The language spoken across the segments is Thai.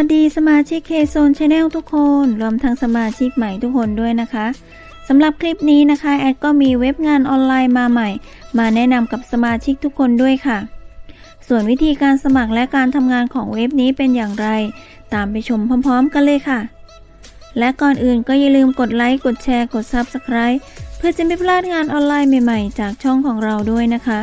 วัสดีสมาชิกเคโซนชาแนลทุกคน รวมทั้งสมาชิกใหม่ทุกคนด้วยนะคะสำหรับคลิปนี้นะคะ แอดก็มีเว็บงานออนไลน์มาใหม่ มาแนะนำกับสมาชิกทุกคนด้วยค่ะ ส่วนวิธีการสมัครและการทำงานของเว็บนี้เป็นอย่างไร ตามไปชมพร้อม ๆ กันเลยค่ะ และก่อนอื่นก็อย่าลืมกดไลค์กดแชร์กด Subscribe เพื่อจะไม่พลาดงานออนไลน์ใหม่ ๆ จากช่องของเราด้วยนะคะ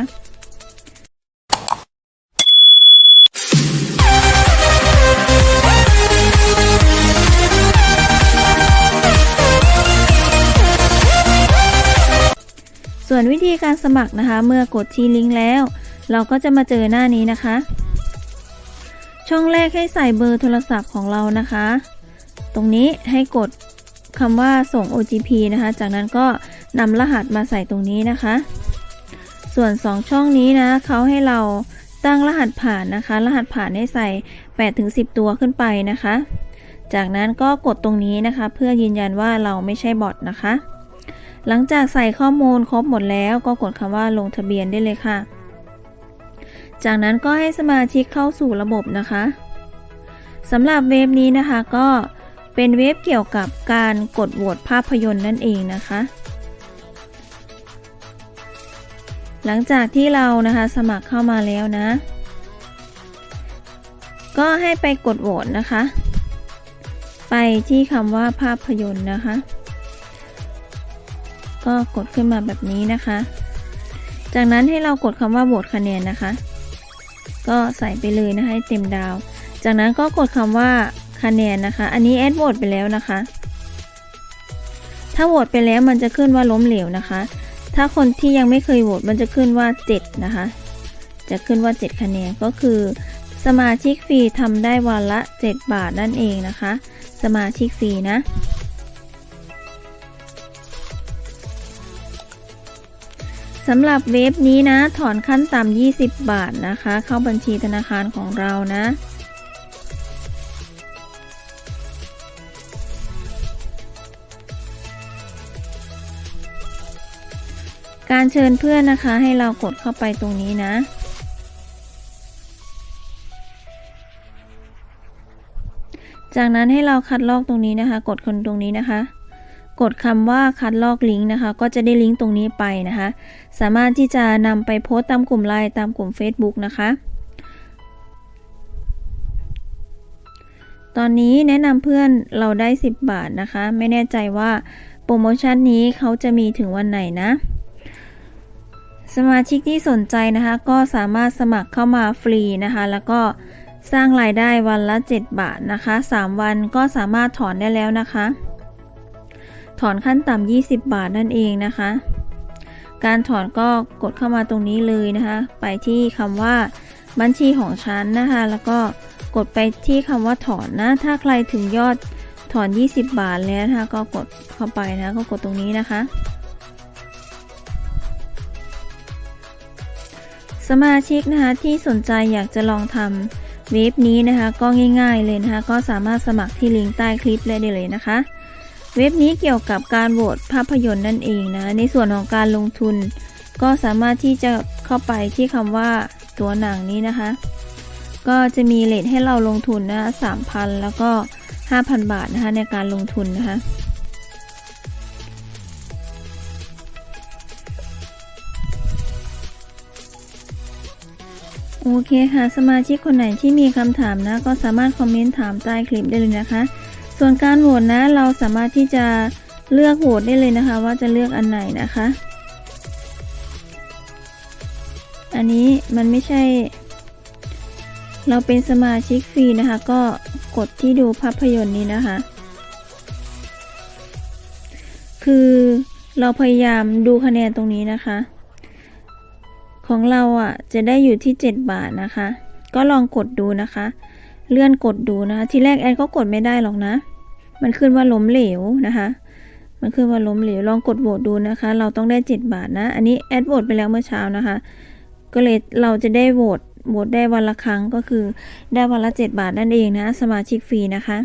ส่วนวิธีการสมัครนะคะ เมื่อกดที่ลิงก์แล้ว เราก็จะมาเจอหน้านี้นะคะ ช่องแรกให้ใส่เบอร์โทรศัพท์ของเรานะคะ ตรงนี้ให้กดคำว่าส่ง OGP นะคะ จากนั้นก็นำรหัสมาใส่ตรงนี้นะคะ ส่วน 2 ช่องนี้นะเขาให้เราตั้งรหัสผ่านนะคะ รหัสผ่านให้ใส่ 8-10 ตัวขึ้นไปนะคะ จากนั้นก็กดตรงนี้นะคะ เพื่อยืนยันว่าเราไม่ใช่บอทนะคะ หลังจากใส่ข้อมูลครบหมดแล้วก็กดคำว่าลงทะเบียนได้เลยค่ะ จากนั้นก็ให้สมาชิกเข้าสู่ระบบนะคะสำหรับเว็บนี้นะคะก็เป็นเว็บเกี่ยวกับการกดโหวตภาพยนตร์นั่นเองนะคะ หลังจากที่เรานะคะสมัครเข้ามาแล้วนะ ก็ให้ไปกดโหวตนะคะ ไปที่คำว่าภาพยนตร์นะคะ ก็กดขึ้นมาแบบนี้นะคะ จากนั้นให้เรากดคำว่าโหวตคะแนนนะคะ ก็ใส่ไปเลยนะคะให้เต็มดาว จากนั้นก็กดคำว่าคะแนนนะคะ อันนี้แอดโหวตไปแล้วนะคะ ถ้าโหวตไปแล้วมันจะขึ้นว่าล้มเหลวนะคะ ถ้าคนที่ยังไม่เคยโหวตมันจะขึ้นว่า 7 นะคะ จะขึ้นว่า 7 คะแนนก็คือ สมาชิกฟรีทำได้วันละ 7 บาทนั่นเองนะคะ สมาชิกฟรีนะ สำหรับเว็บนี้นะ ถอนขั้นต่ำ 20 บาทนะคะ เข้าบัญชีธนาคารของเรานะ การเชิญเพื่อนนะคะให้เรากดเข้าไปตรงนี้นะจากนั้นให้เราคัดลอกตรงนี้นะคะ กดคนตรงนี้นะคะ กดคำว่าคัดลอกลิงก์นะคะ ก็จะได้ลิงก์ตรงนี้ไปนะคะ สามารถที่จะนำไปโพสต์ตามกลุ่มไลน์ตามกลุ่ม Facebook นะคะ ตอนนี้แนะนำเพื่อนเราได้ 10 บาทนะคะ ไม่แน่ใจว่าโปรโมชั่นนี้เขาจะมีถึงวันไหนนะ สมาชิกที่สนใจนะคะ ก็สามารถสมัครเข้ามาฟรีนะคะ แล้วก็สร้างรายได้วันละ 7 บาทนะคะ 3 วันก็สามารถถอนได้แล้วนะคะ ถอนขั้นต่ำ20 บาทนั่นเองนะคะ การถอนก็กดเข้ามาตรงนี้เลยนะคะ ไปที่คำว่าบัญชีของฉันนะคะ แล้วก็กดไปที่คำว่าถอนนะ ถ้าใครถึงยอดถอน 20 บาทแล้วนะคะก็กดเข้าไปนะก็กดตรงนี้นะคะสมาชิกนะคะที่สนใจอยากจะลองทำเว็บนี้นะคะ ก็ง่ายๆเลยนะคะ ก็สามารถสมัครที่ลิงก์ใต้คลิปได้เลยนะคะ เว็บนี้เกี่ยวกับการโหวตภาพยนตร์นั่นเองนะ ในส่วนของการลงทุน ก็สามารถที่จะเข้าไปที่คำว่าตัวหนังนี้นะคะ ก็จะมีเลทให้เราลงทุนนะสามพันแล้วก็ 5,000 บาทนะคะในการลงทุนนะคะโอเคค่ะ สมาชิกคนไหนที่มีคำถามนะ ก็สามารถคอมเมนต์ถามใต้คลิปได้เลยนะคะ ส่วนการโหวตนะเราสามารถที่จะเลือกโหวตได้เลยนะคะ ว่าจะเลือกอันไหนนะคะ อันนี้มันไม่ใช่ เราเป็นสมาชิกฟรีนะคะ ก็กดที่ดูภาพยนตร์นี้นะคะ คือเราพยายามดูคะแนนตรงนี้นะคะ ของเราอะจะได้อยู่ที่ 7 บาทนะคะ ก็ลองกดดูนะคะ เลื่อนกดดูนะทีแรกแอดก็กดไม่ได้หรอกนะ มันขึ้นว่าล้มเหลวนะคะ มันขึ้นว่าล้มเหลวลองกดโหวตดูนะคะ เราต้องได้ 7 บาทนะ อันนี้แอดโหวตไปแล้วเมื่อเช้านะคะ ก็เลยเราจะได้โหวตโหวตได้วันละครั้งก็คือได้วันละ 7 บาทนั่นเองนะสมาชิกฟรีนะคะ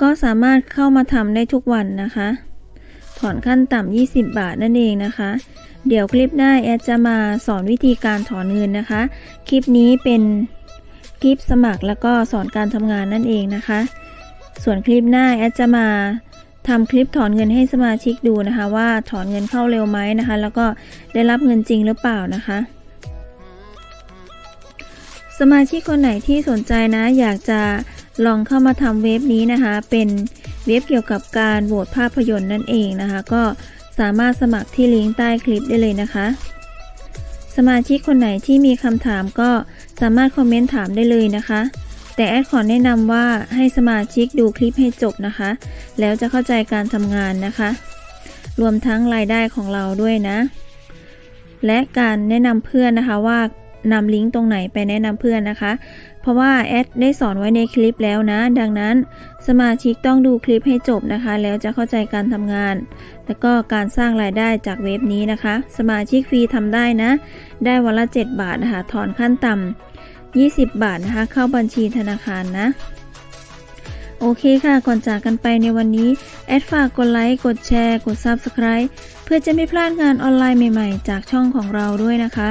ก็สามารถเข้ามาทำได้ทุกวันนะคะ ถอนขั้นต่ำ20 บาทนั่นเองนะคะเดี๋ยวคลิปหน้าแอดจะมาสอนวิธีการถอนเงินนะคะ คลิปนี้เป็น คลิปสมัครแล้วก็สอนการทำงานนั่นเองนะคะ ส่วนคลิปหน้าแอดจะมาทำคลิปถอนเงินให้สมาชิกดูนะคะ ว่าถอนเงินเข้าเร็วไหมนะคะ แล้วก็ได้รับเงินจริงหรือเปล่านะคะ สมาชิกคนไหนที่สนใจนะ อยากจะลองเข้ามาทำเว็บนี้นะคะ เป็นเว็บเกี่ยวกับการโหวตภาพยนตร์นั่นเองนะคะ ก็สามารถสมัครที่ลิงก์ใต้คลิปได้เลยนะคะ สมาชิกคนไหนที่มีคำถามก็สามารถคอมเมนต์ถามได้เลยนะคะ แต่แอดขอแนะนำว่าให้สมาชิกดูคลิปให้จบนะคะ แล้วจะเข้าใจการทำงานนะคะ รวมทั้งรายได้ของเราด้วยนะ และการแนะนำเพื่อนนะคะว่า นำลิงก์ตรงไหนไปแนะนำเพื่อนนะคะ เพราะว่าแอดได้สอนไว้ในคลิปแล้วนะ ดังนั้นสมาชิกต้องดูคลิปให้จบนะคะ แล้วจะเข้าใจการทำงาน แล้วก็การสร้างรายได้จากเว็บนี้นะคะ สมาชิกฟรีทำได้นะ ได้วันละ 7 บาทนะคะถอนขั้นต่ำ20 บาทนะคะ เข้าบัญชีธนาคารนะโอเคค่ะ ก่อนจากกันไปในวันนี้ แอดฝากกดไลค์ กดแชร์ กด Subscribe เพื่อจะไม่พลาดงานออนไลน์ใหม่ๆ จากช่องของเราด้วยนะคะ